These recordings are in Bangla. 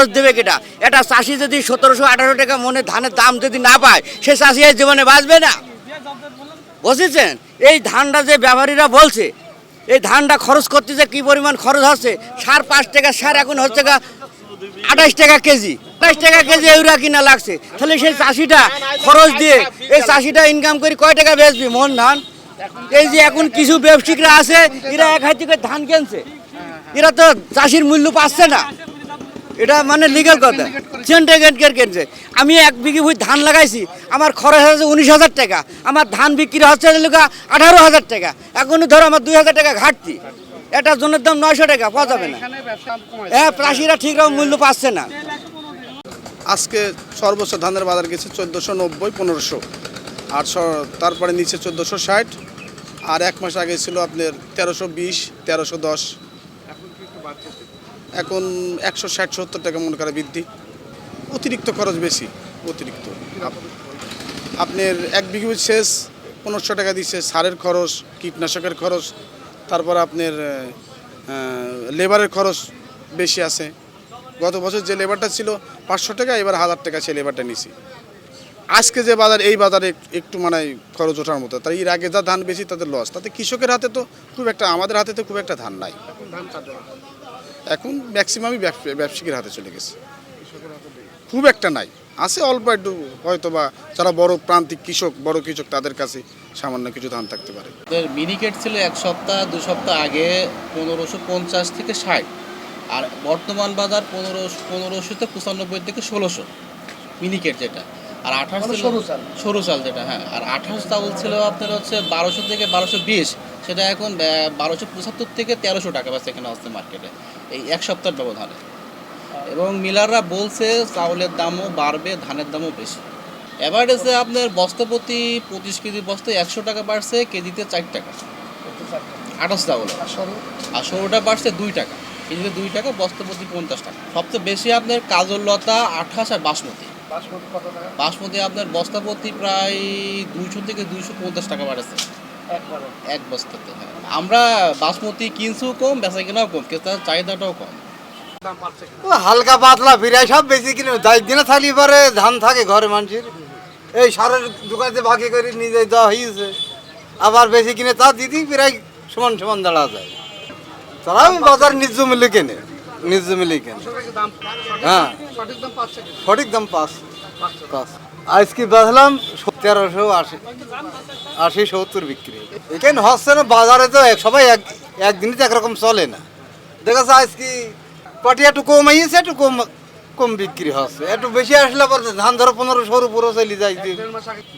খরচ দেবে কেটা এটা চাষি যদি সতেরোশো আঠারো টাকা মনে ধানের দাম যদি না পায়, সে চাষি এই জীবনে বাঁচবে না। বুঝেছেন? এই ধানটা যে ব্যাপারীরা বলছে, এই ধানটা খরচ করতে যে কি পরিমাণ খরচ হচ্ছে সার পাঁচ টাকা, সার এখন হচ্ছে গা আঠাশ টাকা কেজি। আঠাশ টাকা কেজি এগুলা কিনা লাগছে। তাহলে সেই চাষিটা খরচ দিয়ে, এই চাষিটা ইনকাম করে কয় টাকা বেচবি? মন ধান? এই যে এখন কিছু ব্যবসায়িকরা আছে, এরা এক হাতি করে ধান কিনছে। এরা তো চাষির মূল্য পাচ্ছে না। এটা মানে লিগেল কথা। কিনছে আমি এক বিঘি ভুই ধান লাগাইছি আমার খরচ হচ্ছে উনিশ হাজার টাকা। আমার ধান বিক্রি হচ্ছে লোকা আঠারো হাজার টাকা। এখনই ধরো আমার দুই হাজার টাকা ঘাটতি। এটা জনের দাম নয়শো টাকা পাওয়া যাবে না। হ্যাঁ চাষিরা ঠিক রকম মূল্য পাচ্ছে না। আজকে সর্বোচ্চ ধানের বাজার গেছে চোদ্দোশো নব্বই পনেরোশো। আর তারপরে নিচে চোদ্দোশো ষাট। আর এক মাস আগে ছিল আপনার তেরোশো বিশ তেরোশো দশ। এখন একশো ষাট, সত্তর টাকা মনে করে বৃদ্ধি। অতিরিক্ত খরচ বেশি, অতিরিক্ত। আপনার এক বিঘি শেষ পনেরোশো টাকা দিচ্ছে, সারের খরচ, কীটনাশকের খরচ, তারপর আপনার লেবারের খরচ বেশি আছে। গত বছর যে লেবারটা ছিল পাঁচশো টাকা, এবার হাজার টাকা সে লেবারটা নিছি। আজকে যে বাজার, এই বাজারে একটু মানে খরচ ওঠার মতো। তাই এর আগে যা ধান বেশি তাদের লস তাতে কৃষকের হাতে তো খুব একটা, আমাদের হাতে তো খুব একটা ধান নাই। এখন ম্যাক্সিমামই ব্যবসায়িকের হাতে চলে গেছে। খুব একটা নাই। আছে অল্প একটু হয়তো বা যারা বড় প্রান্তিক কৃষক, বড় কৃষক, তাদের কাছে সামান্য কিছু ধান থাকতে পারে। মিনিকেট ছিল এক সপ্তাহ, দু সপ্তাহ আগে পনেরোশো পঞ্চাশ থেকে ষাট, আর বর্তমান বাজার পনেরোশো পনেরোশোতে পঁচানব্বই থেকে ষোলোশো, মিনিকেট যেটা। আর আঠাশ ছিল সরু চাল। যেটা হ্যাঁ। আর আঠাশ চাউল ছিল আপনার হচ্ছে বারোশো থেকে বারোশো বিশ। সেটা এখন বারোশো পঁচাত্তর থেকে তেরোশো টাকা বাস এখানে আসছে মার্কেটে এই এক সপ্তাহের ব্যবধানে। এবং মিলাররা বলছে চাউলের দামও বাড়বে ধানের দামও বেশি। এভারেজে আপনার বস্তাপতি পঁচিশ কেজি বস্তায় একশো টাকা বাড়ছে কেজিতে চার টাকা। আঠাশ চাউল। আর সরুটা বাড়ছে দুই টাকা। কেজিতে দুই টাকা বস্তাপতি পঞ্চাশ টাকা। সবচেয়ে বেশি আপনার কাজল লতা আঠাশ আর বাসমতি। বাসমতি আপনার বস্তা প্রতি প্রায় দুইশো থেকে দুইশো পঞ্চাশ টাকা বাড়েছে। এক বস্তাতে হ্যাঁ। আমরা বাসমতি কিনছেও কম বেচা কেনাও কম ক্রেতার চাহিদাটাও কম। হালকা পাতলা বিরাই সব বেশি কিনে যাই দিনে থাকলে পরে ধান থাকে ঘরে মানুষের। এই সারের দোকানে ভাগে করে নিজে দেওয়া হয়েছে। আবার বেশি কিনে তা দিদি প্রায় সমান সমান দাঁড়া যায়। তারা আমি বাজার নিজ মূল্যে কেনে। নিজ মূল্যে কেনে হ্যাঁ। সঠিক দাম পাস পাস আজকে বাঁধলাম? তেরোশো আশি। আশি সত্তর বিক্রি। এখানে হচ্ছে না? বাজারে তো সবাই এক একদিনই তো একরকম চলে না। দেখা যাচ্ছে আজকে পাটি একটু কম আইছে একটু কম কম বিক্রি হচ্ছে। একটু বেশি আসলে আবার ধান ধরো পনেরো সরু পুরো চলে যায়।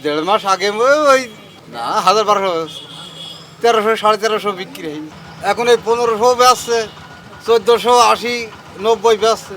দেড় মাস আগে। ওই- ওই না হাজার বারোশো তেরোশো সাড়ে তেরোশো বিক্রি। হয় এখন এই পনেরোশো বেচছে। চোদ্দোশো আশি নব্বই বেচছে।